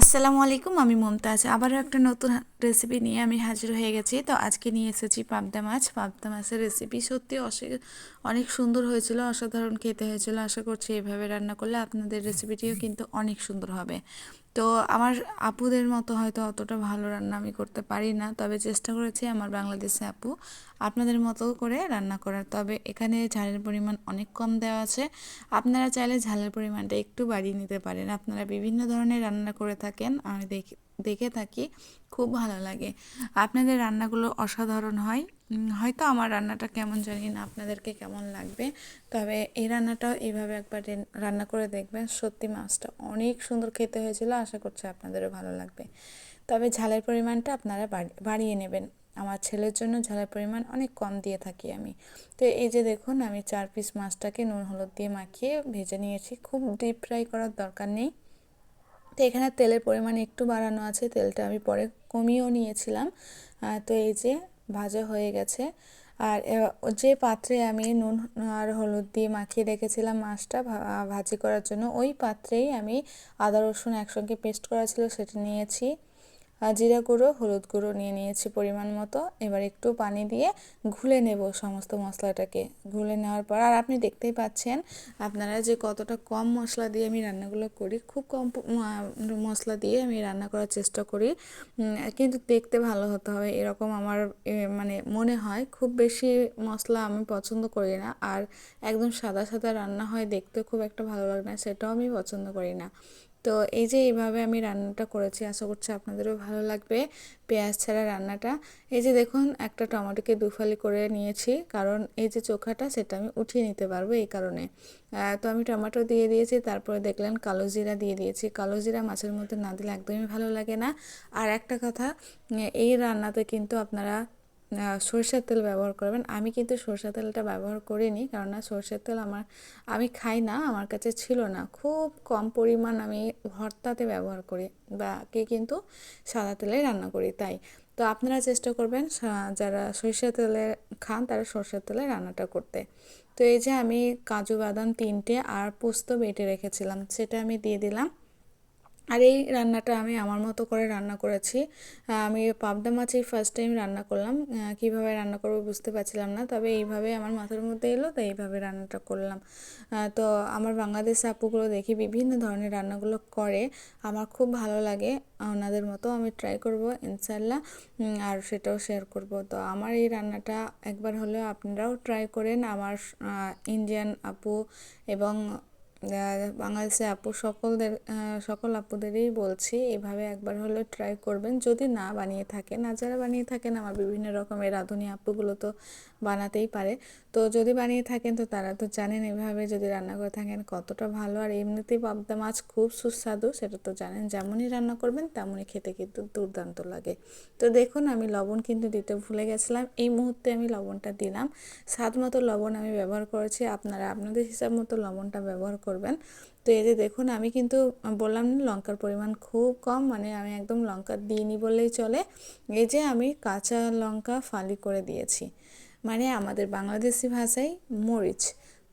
আসসালামু আলাইকুম, আমি মমতাজ। আবারও একটা নতুন রেসিপি নিয়ে আমি হাজির হয়ে গেছি। তো আজকে নিয়ে এসেছি পাবদা মাছ। পাবদা মাছের রেসিপি সত্যি অনেক সুন্দর হয়েছিল, অসাধারণ খেতে হয়েছিল। আশা করছি এভাবে রান্না করলে আপনাদের রেসিপিটিও কিন্তু অনেক সুন্দর হবে। তো আমার আপুদের মতো হয়তো অতটা ভালো রান্না আমি করতে পারি না, তবে চেষ্টা করেছি আমার বাংলাদেশে আপু আপনাদের মতো করে রান্না করার। তবে এখানে ঝালের পরিমাণ অনেক কম দেওয়া আছে। আপনারা চাইলে ঝালের পরিমাণটা একটু বাড়িয়ে নিতে পারেন। আপনারা বিভিন্ন ধরনের রান্না করে থাকেন, আমি দেখি, দেখে থাকি, খুব ভালো লাগে। আপনাদের রান্নাগুলো অসাধারণ হয়। হয়তো আমার রান্নাটা কেমন জানি না, আপনাদেরকে কেমন লাগবে। তবে এই রান্নাটাও এইভাবে একবার রান্না করে দেখবেন, সত্যি মাছটা অনেক সুন্দর খেতে হয়েছিল, আশা করছি আপনাদেরও ভালো লাগবে। তবে ঝালের পরিমাণটা আপনারা বাড়িয়ে নেবেন। আমার ছেলের জন্য ঝালের পরিমাণ অনেক কম দিয়ে থাকি আমি। তো এই যে দেখুন, আমি চার পিস মাছটাকে নুন, হলুদ দিয়ে মাখিয়ে ভেজে নিয়েছি। খুব ডিপ ফ্রাই করার দরকার নেই। তো এখানে তেলের পরিমাণ একটু বাড়ানো আছে, তেলটা আমি পরে কমিয়েও নিয়েছিলাম। তো এই যে ভাজা হয়ে গেছে। আর যে পাত্রে আমি নুন আর হলুদ দিয়ে মাখিয়ে রেখেছিলাম মাছটা ভাজি করার জন্য, ওই পাত্রেই আমি আদা রসুন একসঙ্গে পেস্ট করা ছিল, সেটা নিয়েছি। জিরা গুঁড়ো, হলুদ গুঁড়ো নিয়ে নিয়েছি পরিমাণ মতো। এবার একটু পানি দিয়ে ঘুলে নেব সমস্ত মশলাটাকে। ঘুলে নেওয়ার পর, আর আপনি দেখতেই পাচ্ছেন, আপনারা যে কতটা কম মশলা দিয়ে আমি রান্নাগুলো করি, খুব কম মশলা দিয়ে আমি রান্না করার চেষ্টা করি। কিন্তু দেখতে ভালো হতে হবে, এরকম আমার মানে মনে হয়। খুব বেশি মশলা আমি পছন্দ করি না, আর একদম সাদা সাদা রান্না হয়, দেখতে খুব একটা ভালো লাগে না, সেটাও আমি পছন্দ করি না। তো এই যে এইভাবে আমি রান্নাটা করেছি, আশা করছি আপনাদেরও ভালো লাগবে পেঁয়াজ ছাড়া রান্নাটা। এই যে দেখুন, একটা টমেটোকে দুফালি করে নিয়েছি, কারণ এই যে চোখাটা সেটা আমি উঠিয়ে নিতে পারব এই কারণে। তো আমি টমেটো দিয়ে দিয়েছি, তারপরে দেখলেন কালো জিরা দিয়ে দিয়েছি। কালো জিরা মাছের মধ্যে না দিলে একদমই ভালো লাগে না। আর একটা কথা এই রান্নাতে কিন্তু আপনারা সরষের তেল ব্যবহার করবেন। আমি কিন্তু সরষের তেলটা ব্যবহার করিনি, কেননা সরষের তেল আমার, আমি খাই না, আমার কাছে ছিল না। খুব কম পরিমাণ আমি ভর্তাতে ব্যবহার করি বা কে কিন্তু সাদা তেলে রান্না করি, তাই। তো আপনারা চেষ্টা করবেন যারা সরষের তেলে খান, তারা সরষের তেলে রান্নাটা করতে। তো এই যে আমি কাজু বাদাম তিনটে আর পোস্ত বেটে রেখেছিলাম, সেটা আমি দিয়ে দিলাম। আর এই রান্নাটা আমি আমার মতো করে রান্না করেছি। আমি পাবদা মাছই ফার্স্ট টাইম রান্না করলাম। কীভাবে রান্না করব বুঝতে পারছিলাম না, তবে এইভাবে আমার মাথার মধ্যে এলো তো এইভাবে রান্নাটা করলাম। তো আমার বাংলাদেশ আপুগুলো দেখি বিভিন্ন ধরনের রান্নাগুলো করে, আমার খুব ভালো লাগে। ওনাদের মতো আমি ট্রাই করব ইনশাল্লাহ আর সেটাও শেয়ার করব। তো আমার এই রান্নাটা একবার হলেও আপনারাও ট্রাই করেন। আমার ইন্ডিয়ান আপু এবং বাংলাদেশে আপু সকলদের সকল আপুদেরই বলছি, এভাবে একবার হলে ট্রাই করবেন। যদি না বানিয়ে থাকেন, আর যারা বানিয়ে থাকেন, আমার বিভিন্ন রকমের রাঁধুনি আপুগুলো তো বানাতেই পারে। তো যদি বানিয়ে থাকেন, তো তারা তো জানেন এভাবে যদি রান্না করে থাকেন, কতটা ভালো। আর এমনিতেই পাবদা মাছ খুব সুস্বাদু, সেটা তো জানেন। যেমনই রান্না করবেন, তেমনই খেতে কিন্তু দুর্দান্ত লাগে। তো দেখুন, আমি লবণ কিন্তু দিতে ভুলে গেছিলাম। এই মুহূর্তে আমি লবণটা দিলাম। স্বাদ মতো লবণ আমি ব্যবহার করেছি। আপনারা, আপনাদের হিসাব মতো লবণটা ব্যবহার করবেন তো এই যে দেখুন, আমি কিন্তু বললাম না লঙ্কার পরিমাণ খুব কম মানে আমি একদম লঙ্কা দিইনি বললেই চলে। এই যে আমি কাঁচা লঙ্কা ফালি করে দিয়েছি। মানে আমাদের বাংলাদেশি ভাষায় মরিচ।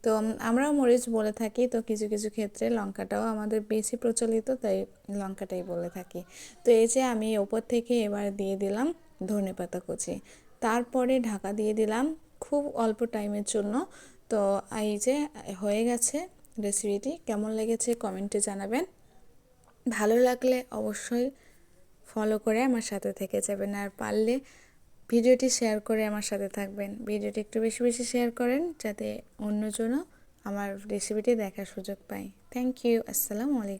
তো আমরাও মরিচ বলে থাকি, তো কিছু কিছু ক্ষেত্রে লঙ্কাটাও আমাদের বেশি প্রচলিত, তাই লঙ্কাটাই বলে থাকি। তো এই যে আমি ওপর থেকে এবার দিয়ে দিলাম ধনে পাতা কুচি। তারপরে ঢাকা দিয়ে দিলাম খুব অল্প টাইমের জন্য। তো এই যে হয়ে গেছে। রেসিপিটি কেমন লেগেছে কমেন্টে জানাবেন। ভালো লাগলে অবশ্যই ফলো করে আমার সাথে থেকে যাবেন আর পারলে ভিডিওটি শেয়ার করে আমার সাথে থাকবেন। ভিডিওটি একটু বেশি বেশি শেয়ার করেন যাতে অন্যজনও আমার রেসিপিটি দেখার সুযোগ পায়। থ্যাংক ইউ আসসালামু আলাইকুম।